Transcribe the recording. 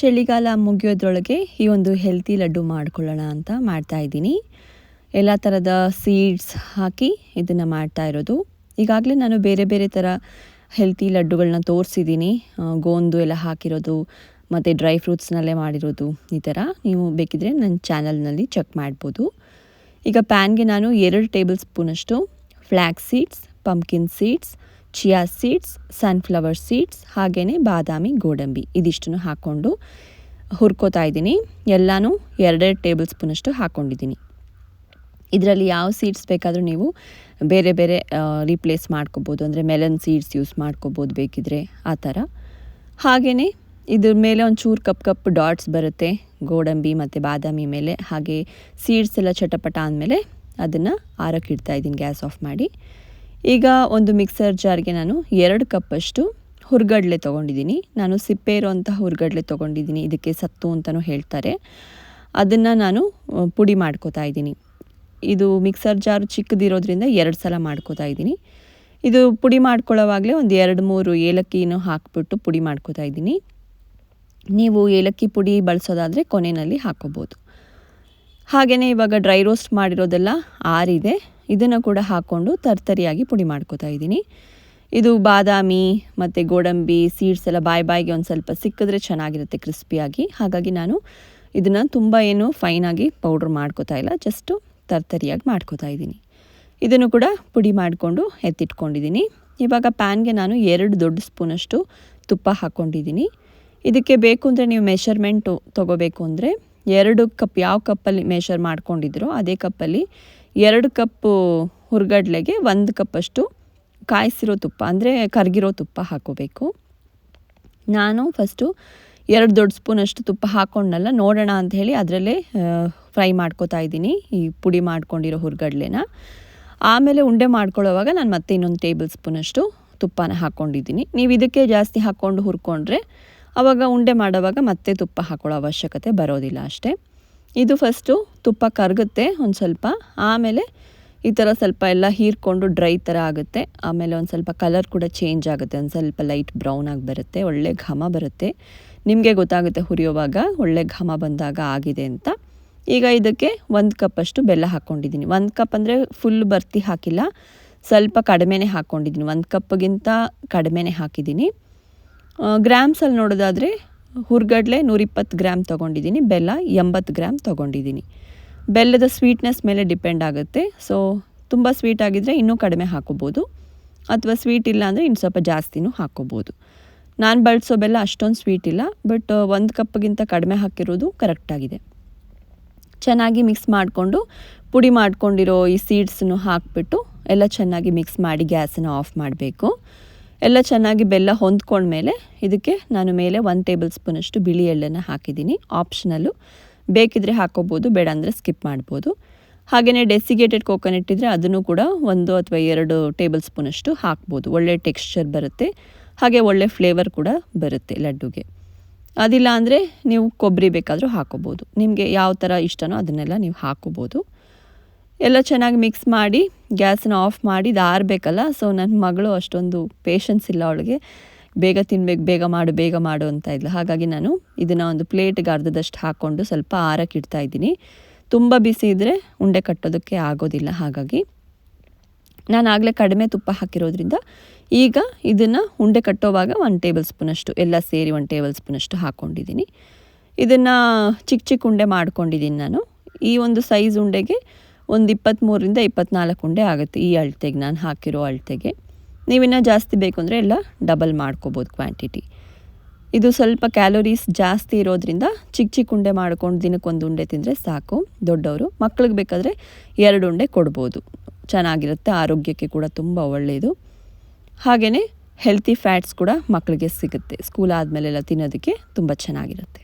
ಚಳಿಗಾಲ ಮುಗಿಯೋದ್ರೊಳಗೆ ಈ ಒಂದು ಹೆಲ್ತಿ ಲಡ್ಡು ಮಾಡ್ಕೊಳ್ಳೋಣ ಅಂತ ಮಾಡ್ತಾ ಇದ್ದೀನಿ. ಎಲ್ಲ ಥರದ ಸೀಡ್ಸ್ ಹಾಕಿ ಇದನ್ನು ಮಾಡ್ತಾ ಇರೋದು. ಈಗಾಗಲೇ ನಾನು ಬೇರೆ ಬೇರೆ ಥರ ಹೆಲ್ತಿ ಲಡ್ಡುಗಳನ್ನ ತೋರಿಸಿದ್ದೀನಿ. ಗೋಂದು ಎಲ್ಲ ಹಾಕಿರೋದು, ಮತ್ತು ಡ್ರೈ ಫ್ರೂಟ್ಸ್ನಲ್ಲೇ ಮಾಡಿರೋದು ಈ ಥರ ನೀವು ಬೇಕಿದ್ರೆ ನನ್ನ ಚಾನಲ್ನಲ್ಲಿ ಚೆಕ್ ಮಾಡ್ಬೋದು. ಈಗ ಪ್ಯಾನ್ಗೆ ನಾನು ಎರಡು ಟೇಬಲ್ ಸ್ಪೂನಷ್ಟು flax seeds pumpkin seeds chia seeds, sunflower seeds ಹಾಗೆಯೇ ಬಾದಾಮಿ ಗೋಡಂಬಿ. ಇದಿಷ್ಟನ್ನು ಹಾಕ್ಕೊಂಡು ಹುರ್ಕೋತಾ ಇದ್ದೀನಿ. ಎಲ್ಲನೂ ಎರಡೆರಡು ಟೇಬಲ್ ಸ್ಪೂನಷ್ಟು ಹಾಕ್ಕೊಂಡಿದ್ದೀನಿ ಇದರಲ್ಲಿ ಯಾವ ಸೀಡ್ಸ್ ಬೇಕಾದರೂ ನೀವು ಬೇರೆ ಬೇರೆ ರೀಪ್ಲೇಸ್ ಮಾಡ್ಕೋಬೋದು. ಅಂದರೆ ಮೆಲನ್ ಸೀಡ್ಸ್ ಯೂಸ್ ಮಾಡ್ಕೋಬೋದು ಬೇಕಿದ್ರೆ, ಆ ಥರ. ಹಾಗೆಯೇ ಇದ್ರ ಮೇಲೆ ಒಂಚೂರು ಚೂರು ಕಪ್ ಕಪ್ ಡಾಟ್ಸ್ ಬರುತ್ತೆ, ಗೋಡಂಬಿ ಮತ್ತು ಬಾದಾಮಿ ಮೇಲೆ. ಹಾಗೆ ಸೀಡ್ಸ್ ಎಲ್ಲ ಚಟಪಟ ಅಂದಮೇಲೆ ಅದನ್ನು ಆರಕ್ಕೆ ಇಡ್ತಾ ಇದ್ದೀನಿ, ಗ್ಯಾಸ್ ಆಫ್ ಮಾಡಿ. ಈಗ ಒಂದು ಮಿಕ್ಸರ್ ಜಾರ್ಗೆ ನಾನು ಎರಡು ಕಪ್ಪಷ್ಟು ಹುರ್ಗಡ್ಲೆ ತೊಗೊಂಡಿದ್ದೀನಿ. ನಾನು ಸಿಪ್ಪೆ ಇರುವಂತಹ ಹುರ್ಗಡ್ಲೆ ತೊಗೊಂಡಿದ್ದೀನಿ. ಇದಕ್ಕೆ ಸತ್ತು ಅಂತಲೂ ಹೇಳ್ತಾರೆ. ಅದನ್ನು ನಾನು ಪುಡಿ ಮಾಡ್ಕೋತಾ ಇದ್ದೀನಿ. ಇದು ಮಿಕ್ಸರ್ ಜಾರು ಚಿಕ್ಕದಿರೋದ್ರಿಂದ ಎರಡು ಸಲ ಮಾಡ್ಕೋತಾ ಇದ್ದೀನಿ. ಇದು ಪುಡಿ ಮಾಡ್ಕೊಳ್ಳೋವಾಗಲೇ ಒಂದು ಎರಡು ಮೂರು ಏಲಕ್ಕಿನೂ ಹಾಕ್ಬಿಟ್ಟು ಪುಡಿ ಮಾಡ್ಕೋತಾ ಇದ್ದೀನಿ. ನೀವು ಏಲಕ್ಕಿ ಪುಡಿ ಬಳಸೋದಾದರೆ ಕೊನೆಯಲ್ಲಿ ಹಾಕೋಬೋದು. ಹಾಗೆಯೇ ಇವಾಗ ಡ್ರೈ ರೋಸ್ಟ್ ಮಾಡಿರೋದೆಲ್ಲ ಆರಿದೆ. ಇದನ್ನು ಕೂಡ ಹಾಕ್ಕೊಂಡು ತರ್ತರಿಯಾಗಿ ಪುಡಿ ಮಾಡ್ಕೋತಾ ಇದ್ದೀನಿ. ಇದು ಬಾದಾಮಿ ಮತ್ತು ಗೋಡಂಬಿ ಸೀಡ್ಸ್ ಎಲ್ಲ ಬಾಯಿ ಬಾಯಿಗೆ ಒಂದು ಸ್ವಲ್ಪ ಸಿಕ್ಕಿದ್ರೆ ಚೆನ್ನಾಗಿರುತ್ತೆ ಕ್ರಿಸ್ಪಿಯಾಗಿ ಹಾಗಾಗಿ ನಾನು ಇದನ್ನು ತುಂಬ ಏನು ಫೈನಾಗಿ ಪೌಡ್ರ್ ಮಾಡ್ಕೋತಾ ಇಲ್ಲ ಜಸ್ಟು ತರ್ತರಿಯಾಗಿ ಮಾಡ್ಕೋತಾ ಇದ್ದೀನಿ. ಇದನ್ನು ಕೂಡ ಪುಡಿ ಮಾಡಿಕೊಂಡು ಎತ್ತಿಟ್ಕೊಂಡಿದ್ದೀನಿ. ಇವಾಗ ಪ್ಯಾನ್ಗೆ ನಾನು ಎರಡು ದೊಡ್ಡ ಸ್ಪೂನಷ್ಟು ತುಪ್ಪ ಹಾಕ್ಕೊಂಡಿದ್ದೀನಿ ಇದಕ್ಕೆ ಬೇಕು ಅಂದರೆ ನೀವು ಮೆಷರ್ಮೆಂಟು ತೊಗೋಬೇಕು ಅಂದರೆ ಎರಡು ಕಪ್ ಯಾವ ಕಪ್ಪಲ್ಲಿ ಮೆಷರ್ ಮಾಡ್ಕೊಂಡಿದ್ರೋ ಅದೇ ಕಪ್ಪಲ್ಲಿ ಎರಡು ಕಪ್ಪು ಹುರ್ಗಡ್ಲೆಗೆ ಒಂದು ಕಪ್ಪಷ್ಟು ಕಾಯಿಸಿರೋ ತುಪ್ಪ, ಅಂದರೆ ಕರಗಿರೋ ತುಪ್ಪ ಹಾಕೋಬೇಕು. ನಾನು ಫಸ್ಟು ಎರಡು ದೊಡ್ಡ ಸ್ಪೂನಷ್ಟು ತುಪ್ಪ ಹಾಕ್ಕೊಂಡಲ್ಲ ನೋಡೋಣ ಅಂತ ಹೇಳಿ ಅದರಲ್ಲೇ ಫ್ರೈ ಮಾಡ್ಕೋತಾ ಇದ್ದೀನಿ ಈ ಪುಡಿ ಮಾಡ್ಕೊಂಡಿರೋ ಹುರ್ಗಡ್ಲೆನ. ಆಮೇಲೆ ಉಂಡೆ ಮಾಡ್ಕೊಳ್ಳೋವಾಗ ನಾನು ಮತ್ತೆ ಇನ್ನೊಂದು ಟೇಬಲ್ ಸ್ಪೂನಷ್ಟು ತುಪ್ಪನ ಹಾಕ್ಕೊಂಡಿದ್ದೀನಿ ನೀವು ಇದಕ್ಕೆ ಜಾಸ್ತಿ ಹಾಕ್ಕೊಂಡು ಹುರ್ಕೊಂಡ್ರೆ ಆವಾಗ ಉಂಡೆ ಮಾಡುವಾಗ ಮತ್ತೆ ತುಪ್ಪ ಹಾಕೊಳ್ಳೋ ಅವಶ್ಯಕತೆ ಬರೋದಿಲ್ಲ ಅಷ್ಟೇ. ಇದು ಫಸ್ಟು ತುಪ್ಪ ಕರಗುತ್ತೆ ಒಂದು ಸ್ವಲ್ಪ, ಆಮೇಲೆ ಈ ಥರ ಸ್ವಲ್ಪ ಎಲ್ಲ ಹೀರ್ಕೊಂಡು ಡ್ರೈ ಥರ ಆಗುತ್ತೆ. ಆಮೇಲೆ ಒಂದು ಸ್ವಲ್ಪ ಕಲರ್ ಕೂಡ ಚೇಂಜ್ ಆಗುತ್ತೆ, ಒಂದು ಸ್ವಲ್ಪ ಲೈಟ್ ಬ್ರೌನ್ ಆಗಿ ಬರುತ್ತೆ, ಒಳ್ಳೆ ಘಮ ಬರುತ್ತೆ. ನಿಮಗೆ ಗೊತ್ತಾಗುತ್ತೆ ಹುರಿಯೋವಾಗ ಒಳ್ಳೆ ಘಮ ಬಂದಾಗ ಆಗಿದೆ ಅಂತ. ಈಗ ಇದಕ್ಕೆ ಒಂದು ಕಪ್ಪಷ್ಟು ಬೆಲ್ಲ ಹಾಕ್ಕೊಂಡಿದ್ದೀನಿ ಒಂದು ಕಪ್ ಅಂದರೆ ಫುಲ್ ಬರ್ತಿ ಹಾಕಿಲ್ಲ, ಸ್ವಲ್ಪ ಕಡಿಮೆನೇ ಹಾಕ್ಕೊಂಡಿದ್ದೀನಿ ಒಂದು ಕಪ್ಗಿಂತ ಕಡಿಮೆನೇ ಹಾಕಿದ್ದೀನಿ. ಗ್ರಾಮ್ಸಲ್ಲಿ ನೋಡೋದಾದರೆ ಹುರ್ಗಡ್ಲೆ ನೂರಿಪ್ಪತ್ತು ಗ್ರಾಮ್ ತೊಗೊಂಡಿದ್ದೀನಿ, ಬೆಲ್ಲ ಎಂಬತ್ತು ಗ್ರಾಮ್ ತೊಗೊಂಡಿದ್ದೀನಿ. ಬೆಲ್ಲದ ಸ್ವೀಟ್ನೆಸ್ ಮೇಲೆ ಡಿಪೆಂಡ್ ಆಗುತ್ತೆ. ಸೊ ತುಂಬ ಸ್ವೀಟ್ ಆಗಿದ್ದರೆ ಇನ್ನೂ ಕಡಿಮೆ ಹಾಕೋಬೋದು. ಅಥವಾ ಸ್ವೀಟ್ ಇಲ್ಲ ಅಂದರೆ ಇನ್ನು ಸ್ವಲ್ಪ ಜಾಸ್ತಿನೂ ಹಾಕೋಬೋದು. ನಾನು ಬಳಸೋ ಬೆಲ್ಲ ಅಷ್ಟೊಂದು ಸ್ವೀಟ್ ಇಲ್ಲ ಬಟ್ ಒಂದು ಕಪ್ಗಿಂತ ಕಡಿಮೆ ಹಾಕಿರೋದು ಕರೆಕ್ಟಾಗಿದೆ ಚೆನ್ನಾಗಿ ಮಿಕ್ಸ್ ಮಾಡಿಕೊಂಡು, ಪುಡಿ ಮಾಡ್ಕೊಂಡಿರೋ ಈ ಸೀಡ್ಸನ್ನು ಹಾಕಿಬಿಟ್ಟು ಎಲ್ಲ ಚೆನ್ನಾಗಿ ಮಿಕ್ಸ್ ಮಾಡಿ ಗ್ಯಾಸನ್ನು ಆಫ್ ಮಾಡಬೇಕು. ಎಲ್ಲ ಚೆನ್ನಾಗಿ ಬೆಲ್ಲ ಹೊಂದ್ಕೊಂಡ್ಮೇಲೆ ಇದಕ್ಕೆ ನಾನು ಮೇಲೆ ಒಂದು ಟೇಬಲ್ ಸ್ಪೂನಷ್ಟು ಬಿಳಿ ಎಳ್ಳನ್ನು ಹಾಕಿದ್ದೀನಿ ಆಪ್ಷನಲ್ಲು ಬೇಕಿದ್ರೆ ಹಾಕೋಬೋದು, ಬೇಡ ಅಂದರೆ ಸ್ಕಿಪ್ ಮಾಡ್ಬೋದು. ಹಾಗೆಯೇ ಡೆಸಿಗೇಟೆಡ್ ಕೋಕೋನಟ್ ಇದ್ದರೆ ಅದನ್ನು ಕೂಡ ಒಂದು ಅಥವಾ ಎರಡು ಟೇಬಲ್ ಸ್ಪೂನಷ್ಟು ಹಾಕ್ಬೋದು. ಒಳ್ಳೆ ಟೆಕ್ಸ್ಚರ್ ಬರುತ್ತೆ. ಹಾಗೆ ಒಳ್ಳೆ ಫ್ಲೇವರ್ ಕೂಡ ಬರುತ್ತೆ ಲಡ್ಡುಗೆ. ಅದಿಲ್ಲ ಅಂದರೆ ನೀವು ಕೊಬ್ಬರಿ ಬೇಕಾದರೂ ಹಾಕೋಬೋದು. ನಿಮಗೆ ಯಾವ ಥರ ಇಷ್ಟನೋ ಅದನ್ನೆಲ್ಲ ನೀವು ಹಾಕೋಬೋದು. ಎಲ್ಲ ಚೆನ್ನಾಗಿ ಮಿಕ್ಸ್ ಮಾಡಿ ಗ್ಯಾಸನ್ನ ಆಫ್ ಮಾಡಿ, ಇದು ಆರಬೇಕಲ್ಲ ಸೊ ನನ್ನ ಮಗಳು ಅಷ್ಟೊಂದು ಪೇಷನ್ಸ್ ಇಲ್ಲ ಅವಳಿಗೆ. ಬೇಗ ತಿನ್ಬೇಕು, ಬೇಗ ಮಾಡು ಬೇಗ ಮಾಡು ಅಂತ ಇದ್ಲು. ಹಾಗಾಗಿ ನಾನು ಇದನ್ನು ಒಂದು ಪ್ಲೇಟ್ಗೆ ಅರ್ಧದಷ್ಟು ಹಾಕ್ಕೊಂಡು ಸ್ವಲ್ಪ ಆರಕ್ಕೆ ಇಡ್ತಾ ಇದ್ದೀನಿ. ತುಂಬ ಬಿಸಿ ಇದ್ದರೆ ಉಂಡೆ ಕಟ್ಟೋದಕ್ಕೆ ಆಗೋದಿಲ್ಲ. ಹಾಗಾಗಿ ನಾನು ಆಗಲೇ ಕಡಿಮೆ ತುಪ್ಪ ಹಾಕಿರೋದ್ರಿಂದ ಈಗ ಇದನ್ನು ಉಂಡೆ ಕಟ್ಟೋವಾಗ ಒಂದು ಟೇಬಲ್ ಸ್ಪೂನಷ್ಟು ಎಲ್ಲ ಸೇರಿ ಒಂದು ಟೇಬಲ್ ಸ್ಪೂನಷ್ಟು ಹಾಕ್ಕೊಂಡಿದ್ದೀನಿ ಇದನ್ನು ಚಿಕ್ಕ ಚಿಕ್ಕ ಉಂಡೆ ಮಾಡ್ಕೊಂಡಿದ್ದೀನಿ ನಾನು. ಈ ಒಂದು ಸೈಜ್ ಉಂಡೆಗೆ ಒಂದು ಇಪ್ಪತ್ತ್ಮೂರಿಂದ ಇಪ್ಪತ್ತ್ನಾಲ್ಕು ಉಂಡೆ ಆಗುತ್ತೆ ಈ ಅಳತೆಗೆ. ನಾನು ಹಾಕಿರೋ ಅಳತೆಗೆ. ನೀವಿನ್ನೂ ಜಾಸ್ತಿ ಬೇಕು ಅಂದರೆ ಎಲ್ಲ ಡಬಲ್ ಮಾಡ್ಕೋಬೋದು ಕ್ವಾಂಟಿಟಿ ಇದು ಸ್ವಲ್ಪ ಕ್ಯಾಲೋರೀಸ್ ಜಾಸ್ತಿ ಇರೋದ್ರಿಂದ ಚಿಕ್ಕ ಚಿಕ್ಕ ಉಂಡೆ ಮಾಡ್ಕೊಂಡು ದಿನಕ್ಕೊಂದು ಉಂಡೆ ತಿಂದರೆ ಸಾಕು ದೊಡ್ಡವರು. ಮಕ್ಳಿಗೆ ಬೇಕಾದರೆ ಎರಡು ಉಂಡೆ ಕೊಡ್ಬೋದು. ಚೆನ್ನಾಗಿರುತ್ತೆ, ಆರೋಗ್ಯಕ್ಕೆ ಕೂಡ ತುಂಬ ಒಳ್ಳೆಯದು ಹಾಗೆಯೇ ಹೆಲ್ತಿ ಫ್ಯಾಟ್ಸ್ ಕೂಡ ಮಕ್ಕಳಿಗೆ ಸಿಗುತ್ತೆ. ಸ್ಕೂಲ್ ಆದಮೇಲೆಲ್ಲ ತಿನ್ನೋದಕ್ಕೆ ತುಂಬ ಚೆನ್ನಾಗಿರುತ್ತೆ.